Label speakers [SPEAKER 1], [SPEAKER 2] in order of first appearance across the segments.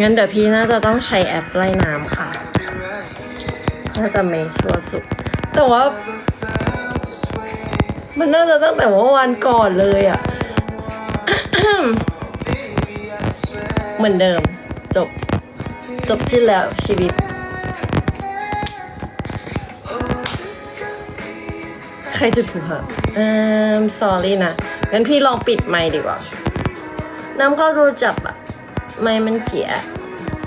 [SPEAKER 1] งั้นเดี๋ยวพี่น่าจะต้องใช้แอปไล่น้ำค่ะ น่าจะไม่ชัวร์สุด แต่ว่า มันน่าจะตั้งแต่เมื่อวันก่อนเลยอะเหมือนเดิม จบ จบสิ้นแล้วชีวิต ใครจะผูกครับเอ่อ sorry นะงั้นพี่ลองปิดไมค์ดีกว่า น้ำเข้าดูจับอะ ไมค์มันเจีย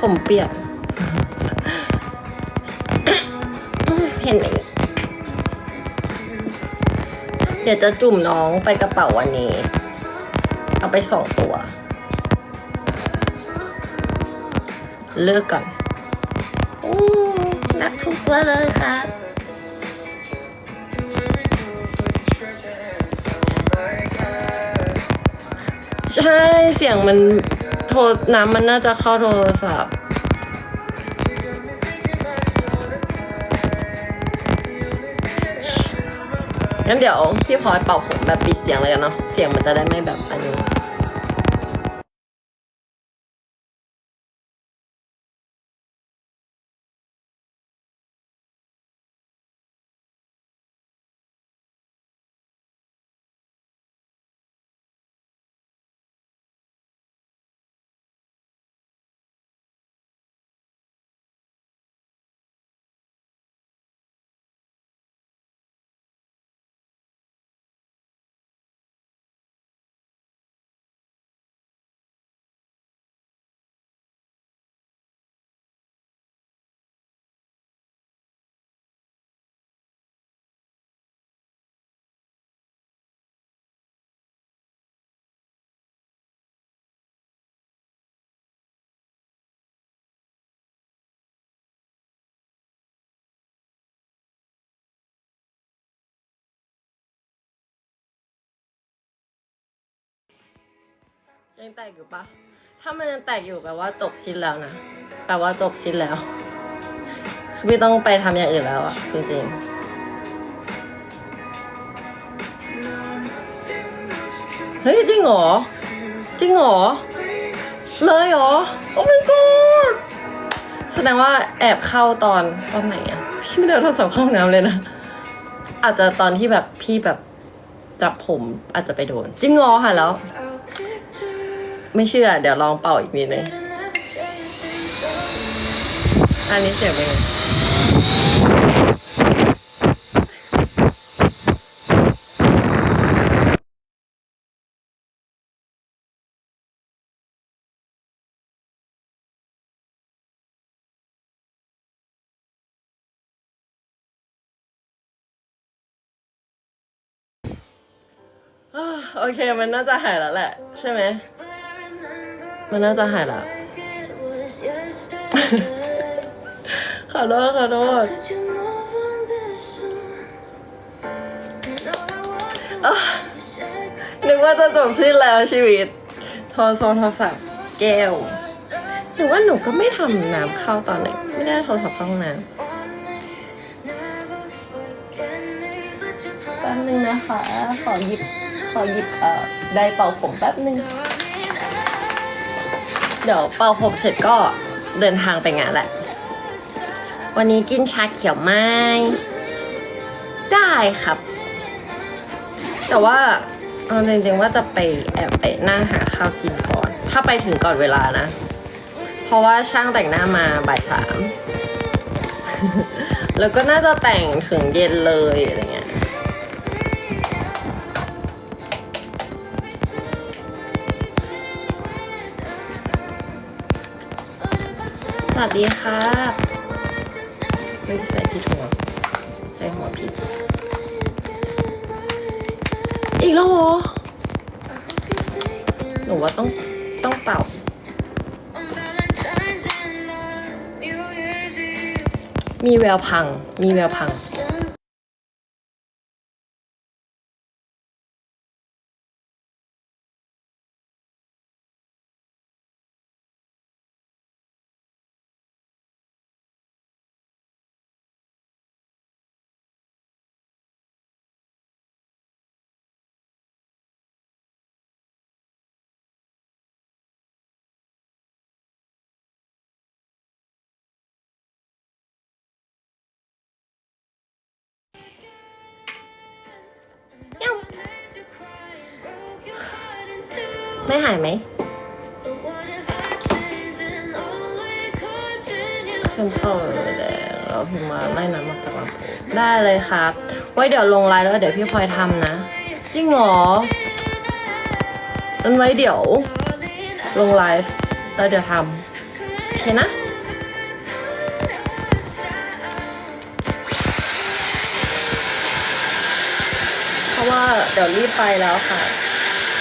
[SPEAKER 1] ผมเปียก เห็นไหม เดี๋ยวจะจุ่มน้องไปกระเป๋าวันนี้ เอาไปสองตัว เลือกก่อนอนักทุกตัวเลยค่ะใช่ เสียงมัน โทรน้ำมันน่าจะเข้าโทรศัพท์งั้นเดี๋ยวพี่พลอยเป่าผมแบบปิดเสียงเลยกันเนาะเสียงมันจะได้ไม่แบบอันนี้ ยังแตกอยู่ปะถ้ามันยังแตกอยู่แปลว่าจบสิ้นแล้วนะแปลว่าจบสิ้นแล้วคือพี่ต้องไปทำอย่างอื่นแล้วอะจริงๆเฮ้ยจริงเหรอจริงเหรอเลยเหรอโอ้ my god แสดงว่าแอบเข้าตอนตอนไหนอะพี่ไม่ได้โทรศัพท์เข้าห้องน้ำเลยนะ อาจจะตอนที่แบบพี่แบบจับผมอาจจะไปโดน จริงเหรอค่ะแล้ว ไม่เชื่อ เดี๋ยวลองเป่าอีกนิดนึงอันนี้เสียงเป็นไงโอเค มันน่าจะหายแล้วแหละ ใช่ไหม มันน่าจะหายแล้วขอโทษขอโทษอะนึกว่าจะจบสิ้นแล้วชีวิต โทรโซโทรศัพท์แก้วหรือว่าหนูก็ไม่ทำน้ำเข้าตอนไหน ไม่ได้โทรศัพท์เข้าห้องน้ำแป๊บนึงนะคะ ขอหยิบ ขอหยิบเอ่อได้เป่าผมแป๊บนึง เดี๋ยวเป่าผมเสร็จก็เดินทางไปงานแหละ วันนี้กินชาเขียวไหมได้ครับ แต่ว่าเอาจริงๆว่าจะไปแอบไปนั่งหาข้าวกินก่อน ถ้าไปถึงก่อนเวลานะ เพราะว่าช่างแต่งหน้ามาบ่ายสามแล้วก็น่าจะแต่งถึงเย็นเลยอะไรเงี้ย วัสดีครับไม่ได้ใส่ผิดหัวใส่หัวผิด อีกแล้วเหรอ หนูว่าต้องต้องเป่า มีแววพัง มีแววพัง ไม่หายไหมขึ้นเข้าเลยเราพิมพ์มาไล่น้ำมาจากลำโพงได้เลยครับ ไว้เดี๋ยวลงไลน์แล้วเดี๋ยวพี่พลอยทำนะ จริงเหรอนั้นไว้เดี๋ยว ลงไลฟ์แล้วเดี๋ยวทำโอเคนะเพราะว่าเดี๋ยวรีบไปแล้วค่ะ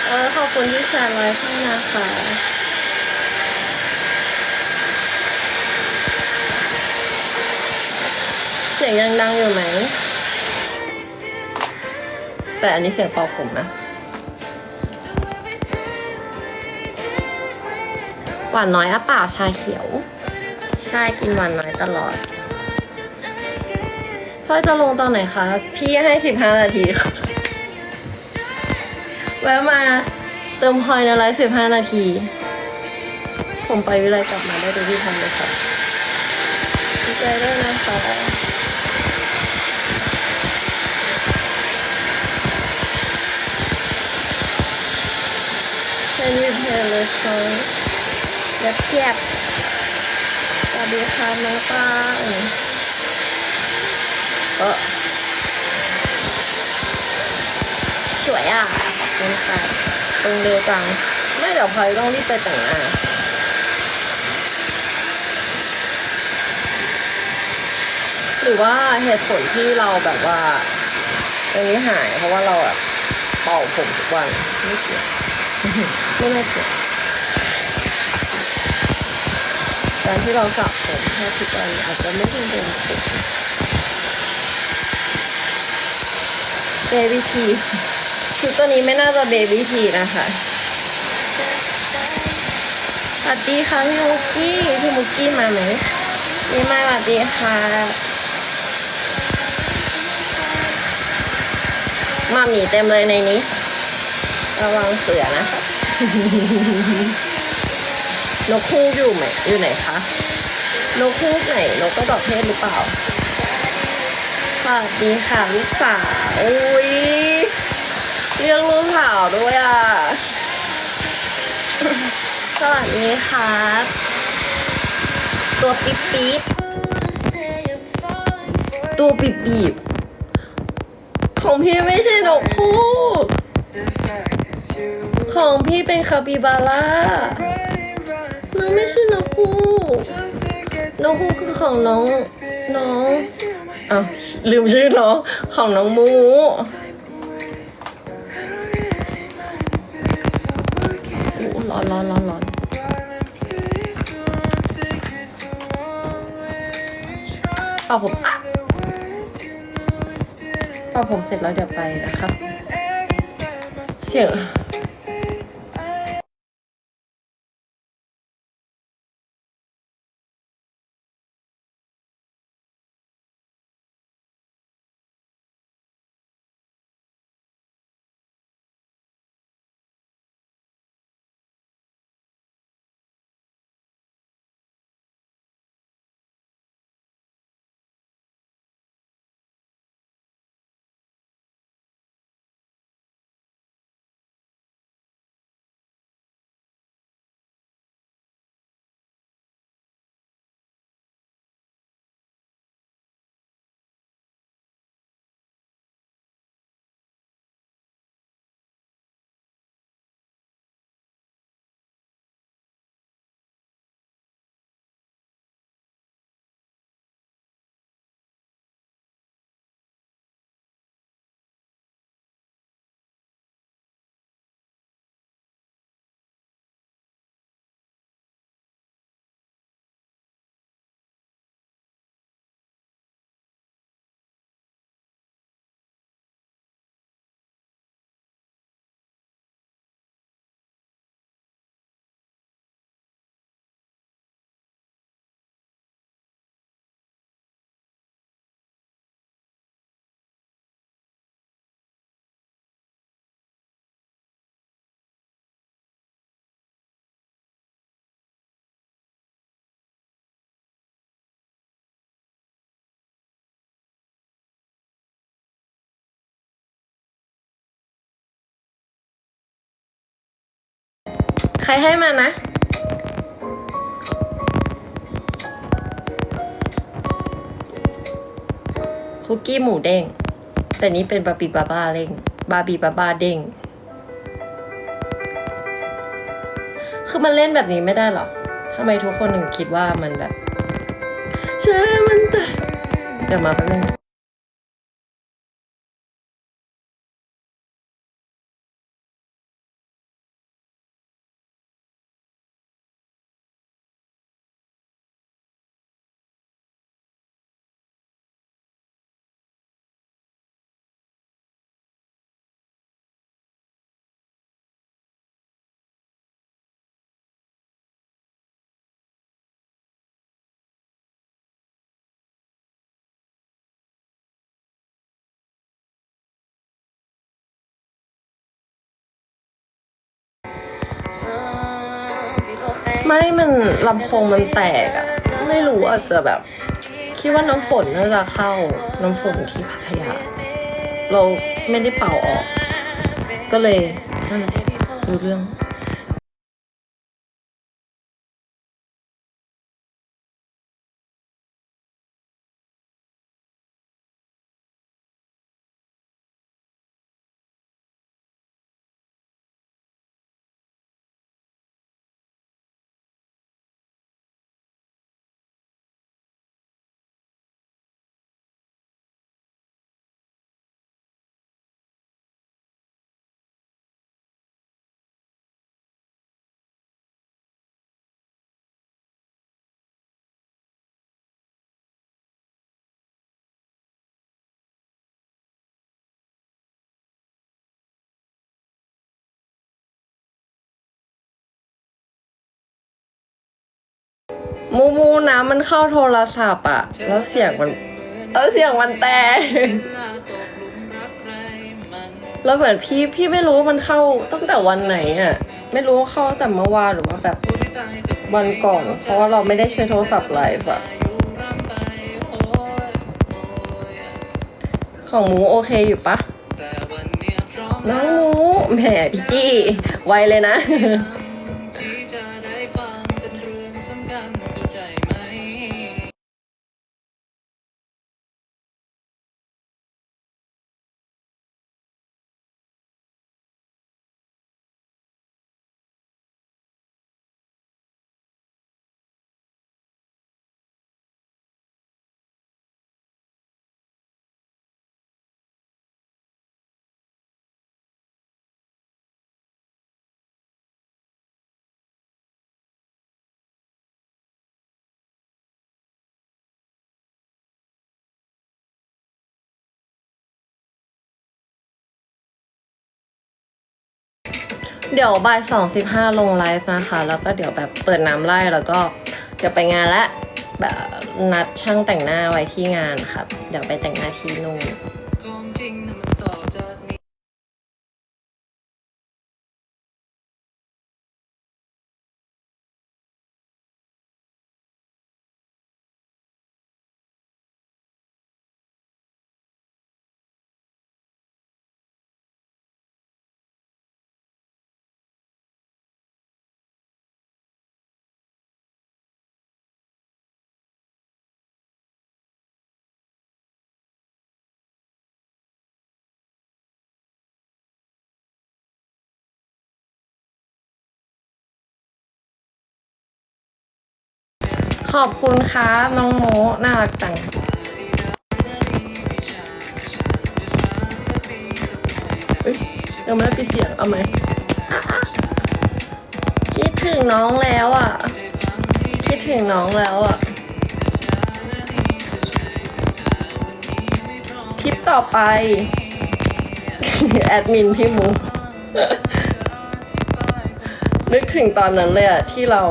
[SPEAKER 1] ออขอบคุณที่แชร์ไลฟ์ให้นะคะเสียงยังดังอยู่ไหม แต่อันนี้เสียงเป่าผมนะ หวานน้อยอะเปล่าชาเขียว ใช่กินหวานน้อยตลอดพ่อจะลงตอนไหนคะ พี่ให้สิบห้านาทีค่ะ แวะมาเติมพอยในไลฟ์สิบห้านาที ผมไปวิไลกลับมาได้โดูที่ทำเลยค่ะดีใจด้วยนะคะเป็นรีเพลเลยค่ะเล็บเทียบสวัสดีค่ะน้องป้าเออสวยอะ ขอบคุณค่ะตรงเร็วจัง ไม่เดี๋ยวพลอยต้องรีบไปแต่งหน้าหรือว่าเหตุผลที่เราแบบว่าตรงนี้หายเพราะว่าเราแบบเป่าผมทุกวันไม่เกี่ยวไม่น่าเกี่ยวการที่เราสระผมแค่ทุกวันอาจจะไม่เป็นเดินผมเบบี้ที ชุดตัวนี้ไม่น่าจะเบบี้ทีนะคะสวัสดีค่ะพี่มุกกี้พี่มุกกี้มาไหมนี่มาสวัสดีค่ะมาหมีเต็มเลยในนี้ ระวังเสือนะคะนกคู่อยู่ไหมอยู่ไหนคะนกคู่ไหนนกก็ดอกเพศหรือเปล่าสวัสดีค่ะลูกสาวอุ้ย เรียกลูกสาวด้วยอะ สวัสดีค่ะตัวปิ๊บปิ๊บตัวปิ๊บปิ๊บของพี่ไม่ใช่นกคู่ ของพี่เป็นคาปิบาร่าน้องไม่ใช่นกคู่นกคู่คือของน้องน้องอ้าวลืมชื่อน้องของน้องมู ร้อนร้อนร้อนเป่าผมอะเป่าผมเสร็จแล้วเดี๋ยวไปนะครับ เสียง รให้มานะ คุกกี้หมูเด้ง แต่นี้เป็นบาบีบาบาเด้งบาบีบาบาเด้ง คือมันเล่นแบบนี้ไม่ได้หรอทำไมทุกคนถึงคิดว่ามันแบบใช่มันแต่เดี๋ยวมาแป๊บนึง ไม่มันลำโพงมันแตกอะไม่รู้อาจจะแบบ คิดว่าน้ำฝนน่าจะเข้า น้ำฝนที่พัทยาเราไม่ได้เป่าออก ก็เลยนั่นแหละรู้เรื่อง มูมูน้ำมันเข้าโทรศัพท์อะแล้วเสียงมัน เออเสียงมันแตกแล้วเหมือนพี่พี่ไม่รู้มันเข้าตั้งแต่วันไหนอะไม่รู้ว่าเข้าแต่เมื่อวานหรือว่าแบบวันก่อน เพราะว่าเราไม่ได้ใช้โทรศัพท์ไลฟ์อะของหมูโอเคอยู่ปะน้องหมูแหมพี่จี้ไวเลยนะ
[SPEAKER 2] เดี๋
[SPEAKER 1] ยวบ่ายสองสิบห้าลงไลฟ์นะคะ แล้วก็เดี๋ยวแบบเปิดน้ำไล่แล้วก็เดี๋ยวไปงานละแบบนัดช่างแต่งหน้าไว้ที่งานครับ เดี๋ยวไปแต่งหน้าที่นู่น
[SPEAKER 2] ขอ
[SPEAKER 1] บคุณครับน้องโมน่ารักจังเอ้ยยังไม่ได้ปิดเสียงเอาไหมคิดถึงน้องแล้วอะ คิดถึงน้องแล้วอะคลิปต่อไป แอดมินพี่มูนึกถึงตอนนั้นเลยอะที่เรา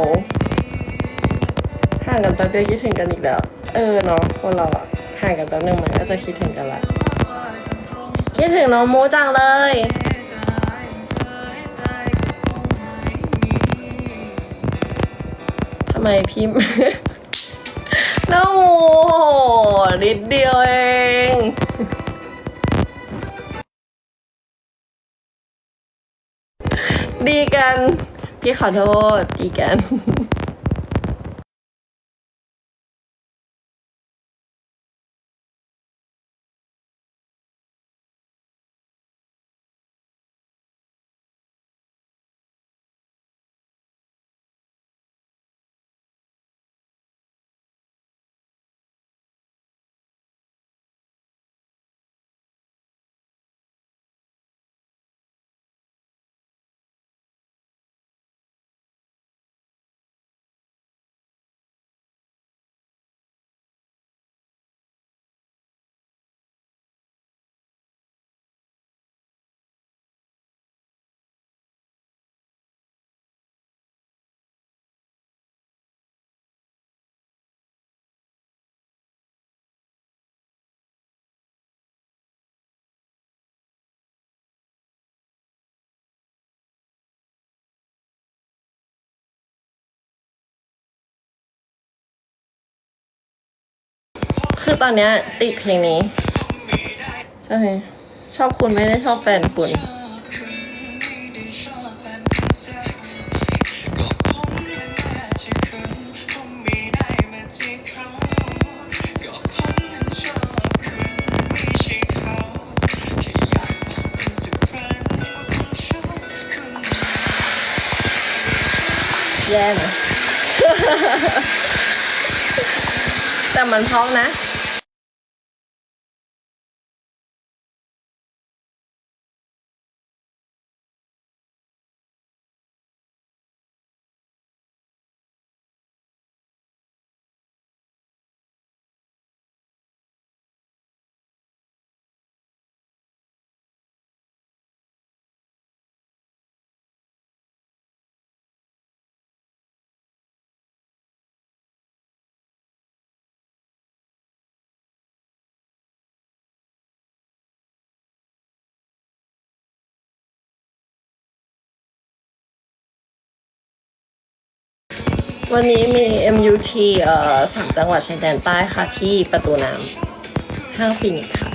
[SPEAKER 1] างกันแป๊บเดียวคิดถึงกันอีกแล้ว เออเนาะคนเราอะห่างกันแป๊บนึงมันก็จะคิดถึงกันละ คิดถึงน้องโมจังเลยทำไมพี่น้องโมนิดเดียวเองดีกัน พี่ขอโทษตีกัน คือตอนเนี้ยติดเพลงนี้ ใช่ ชอบคุณไม่ได้ชอบแฟนคุณ แย่นะ แต่มันเพราะนะ วันนี้มี MUT เอ่อสามจังหวัดชายแดนใต้ค่ะที่ประตูน้ำห้างฟินิกส์ค่ะ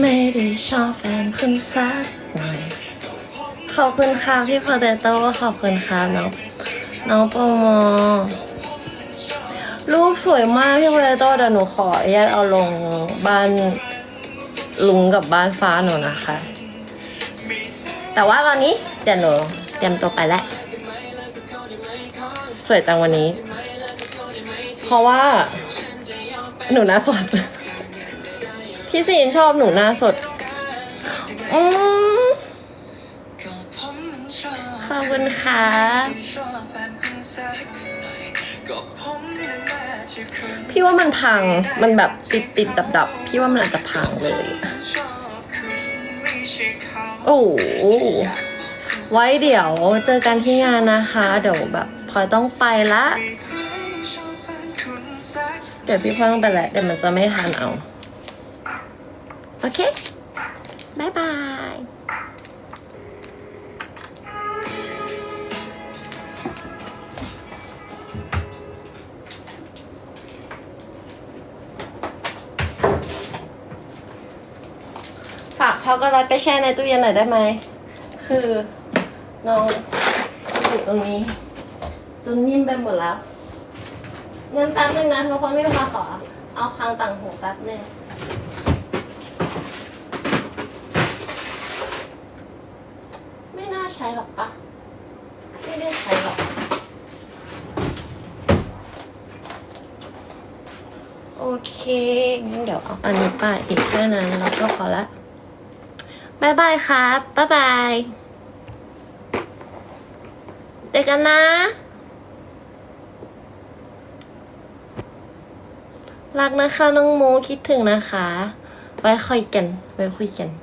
[SPEAKER 1] ไม่ได้ชอบแฟนคุณสักหน่อย ขอบคุณค่ะพี่โปเตโต้ขอบคุณค่ะน้องน้องโปรโมรูปสวยมากพี่โปเตโต้เดี๋ยวหนูขออนุญาตเอาลงบ้านลุงกับบ้านฟ้าหนูนะคะ แต่ว่าตอนนี้เดี๋ยวหนูเตรียมตัวไปแล้วสวยจังวันนี้ เพราะว่าหนูน้าสด พี่ซีนชอบหนูหน้าสดอืมขอบคุณค่ะพี่ว่ามันพัง มันแบบติดติดดับดับพี่ว่ามันอาจจะพังเลย โอ้ไว้เดี๋ยวเจอกันที่งานนะคะ เดี๋ยวแบบพอยต้องไปละ เดี๋ยวพี่พอยต้องไปแล้วเดี๋ยวมันจะไม่ทันเอา โอเคบายบายฝากช็อกโกแลตไปแช่ในตู้เย็นหน่อยได้ไหม คือน้องอยู่ตรงนี้จนนิ่มไปหมดแล้วงั้นแป๊บนึงนะทุกคนไม่พอขอ เอาคางต่างหูแป๊บนึง ไม่น่าใช้หรอกปะไม่ได้ใช้หรอกงั้นเดี๋ยวเอาอันนี้ไปอีกแค่นั้นแล้วก็พอละบายบายครับบ๊ายบายเจอกันนะ รักนะคะน้องโมคิดถึงนะคะ ไว้คุยกัน ไว้คุยกัน